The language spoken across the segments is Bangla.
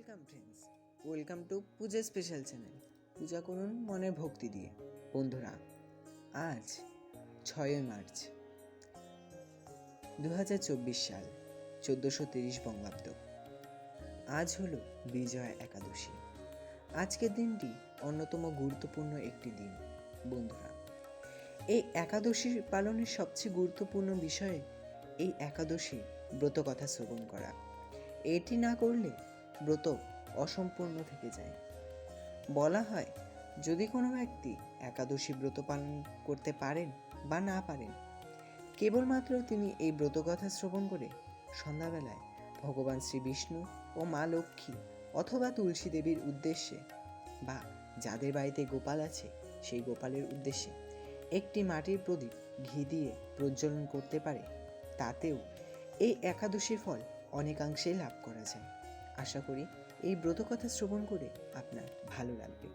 Welcome friends welcome to puja special channel পূজা করুন মনের ভক্তি দিয়ে। বন্ধুরা, আজ ছয়ই মার্চ দু হাজার চব্বিশ সাল, চোদ্দোশো তিরিশ বঙ্গাব্দ। আজ হল বিজয়া একাদশী। আজকের দিনটি অন্যতম গুরুত্বপূর্ণ একটি দিন, বন্ধুরা। এই একাদশীর পালনের সবচেয়ে গুরুত্বপূর্ণ বিষয় এই একাদশী ব্রত কথা শ্রবণ করা। এটি না করলে ব্রত অসম্পূর্ণ থেকে যায়। বলা হয়, যদি কোনো ব্যক্তি একাদশী ব্রত পালন করতে পারেন বা না পারেন, কেবলমাত্র তিনি এই ব্রতকথা শ্রবণ করে সন্ধ্যাবেলায় ভগবান শ্রী বিষ্ণু ও মা লক্ষ্মী অথবা তুলসী দেবীর উদ্দেশ্যে বা যাদের বাড়িতে গোপাল আছে সেই গোপালের উদ্দেশ্যে একটি মাটির প্রদীপ ঘি দিয়ে প্রজ্বলন করতে পারে, তাতেও এই একাদশীর ফল অনেকাংশেই লাভ করা যায়। আশা করি এই ব্রতকথা শ্রবণ করে আপনার ভালো লাগবে।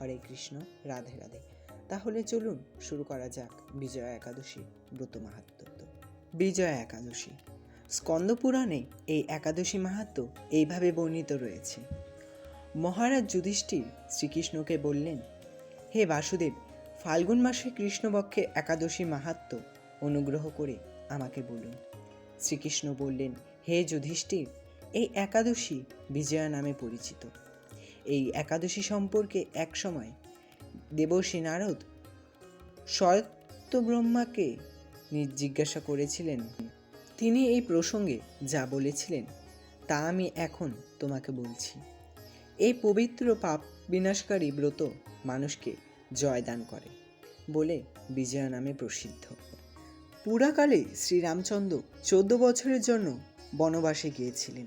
হরে কৃষ্ণ, রাধে রাধে। তাহলে চলুন শুরু করা যাক বিজয়া একাদশী ব্রত মাহাত্ম বিজয়া একাদশী। স্কন্দ পুরাণে এই একাদশী মাহাত্ম এইভাবে বর্ণিত রয়েছে। মহারাজ যুধিষ্ঠির শ্রীকৃষ্ণকে বললেন, হে বাসুদেব, ফাল্গুন মাসে কৃষ্ণপক্ষে একাদশী মাহাত্ম অনুগ্রহ করে আমাকে বলুন। শ্রীকৃষ্ণ বললেন, হে যুধিষ্ঠির এই একাদশী বিজয়া নামে পরিচিত। এই একাদশী সম্পর্কে একসময় দেবর্ষী নারদ স্বয়ত্ত ব্রহ্মাকে জিজ্ঞাসা করেছিলেন, তিনি এই প্রসঙ্গে যা বলেছিলেন, তা আমি এখন তোমাকে বলছি। এই পবিত্র পাপ বিনাশকারী ব্রত মানুষকে জয়দান করে। বলে বিজয়া নামে প্রসিদ্ধ। পুরাকালে শ্রীরামচন্দ্র চোদ্দ বছরের জন্য বনবাসে গিয়েছিলেন।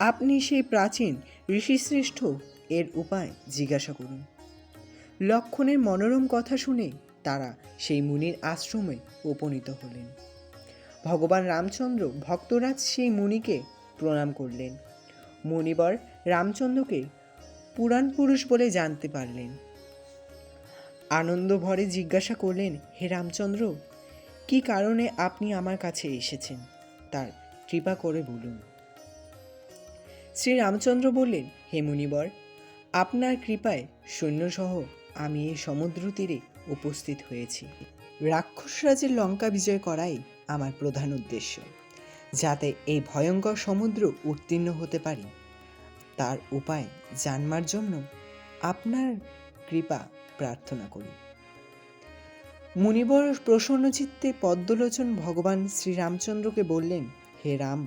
আপনি সেই প্রাচীন ঋষিশ্রেষ্ঠ এর উপায় জিজ্ঞাসা করুন। লক্ষণের মনোরম কথা শুনে তারা সেই মুনির আশ্রমে উপনীত হলেন। ভগবান রামচন্দ্র ভক্তরাজ সেই মুনিকে প্রণাম করলেন। মুনিবর রামচন্দ্রকে পুরাণ পুরুষ বলে জানতে পারলেন। আনন্দ ভরে জিজ্ঞাসা করলেন, হে রামচন্দ্র, কি কারণে আপনি আমার কাছে এসেছেন? তার কৃপা করে বলুন। শ্রী রামচন্দ্র বললেন, হে মুনিবর, আপনার কৃপায় সৈন্যসহ আমি এই সমুদ্র তীরে উপস্থিত হয়েছি। রাক্ষসরাজের লঙ্কা বিজয় করাই আমার প্রধান উদ্দেশ্য। যাতে এই ভয়ঙ্কর সমুদ্র উত্তীর্ণ হতে পারি। তার উপায় জানবার জন্য আপনার কৃপা প্রার্থনা করি। মুনিবর প্রসন্নচিত্তে পদ্মলোচন ভগবান শ্রীরামচন্দ্রকে বললেন, হে রাম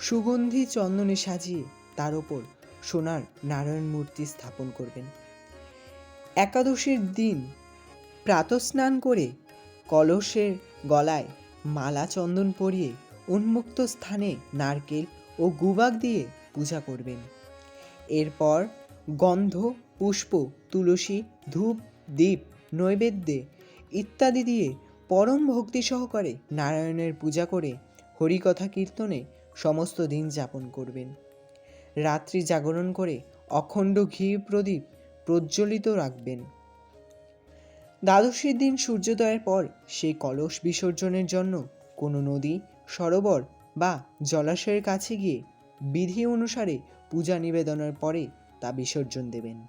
সুগন্ধি চন্দনে সাজিয়ে তার ওপর সোনার নারায়ণ মূর্তি স্থাপন করবেন। একাদশীর দিন প্রাতস্নান করে কলসের গলায় মালা চন্দন পরিয়ে উন্মুক্ত স্থানে নারকেল ও গুবাক দিয়ে পূজা করবেন। এরপর গন্ধ, পুষ্প, তুলসী, ধূপ, দীপ, নৈবেদ্যে ইত্যাদি দিয়ে পরম ভক্তি সহকারে নারায়ণের পূজা করে হরিকথা কীর্তনে সমস্ত দিন যাপন করবেন। রাত্রি জাগরণ করে অখণ্ড ঘি প্রদীপ প্রজ্বলিত রাখবেন। দ্বাদশীর দিন সূর্যোদয়ের পর সেই কলস বিসর্জনের জন্য কোনো নদী, সরোবর বা জলাশয়ের কাছে গিয়ে বিধি অনুসারে পূজা নিবেদনের পরে তা বিসর্জন দেবেন।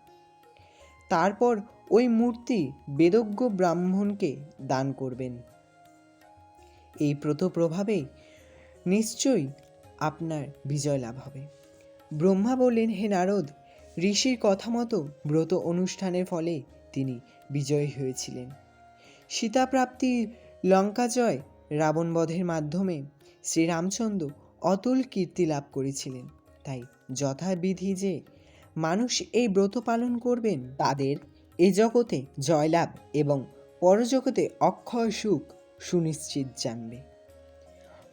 তারপর ওই মূর্তি বেদজ্ঞ ব্রাহ্মণকে দান করবেন। এই ব্রত প্রভাবে নিশ্চয়ই আপনার বিজয় লাভ হবে। ব্রহ্মা বললেন, হে নারদ, ঋষির কথা মতো ব্রত অনুষ্ঠানের ফলে তিনি বিজয়ী হয়েছিলেন। সীতাপ্রাপ্তি লঙ্কা জয় রাবণবধের মাধ্যমে শ্রীরামচন্দ্র অতুল কীর্তি লাভ করেছিলেন। তাই যথাবিধি যে মানুষ এই ব্রত পালন করবেন, তাদের এ জগতে জয়লাভ এবং পরজগতে অক্ষয় সুখ সুনিশ্চিত জানবে।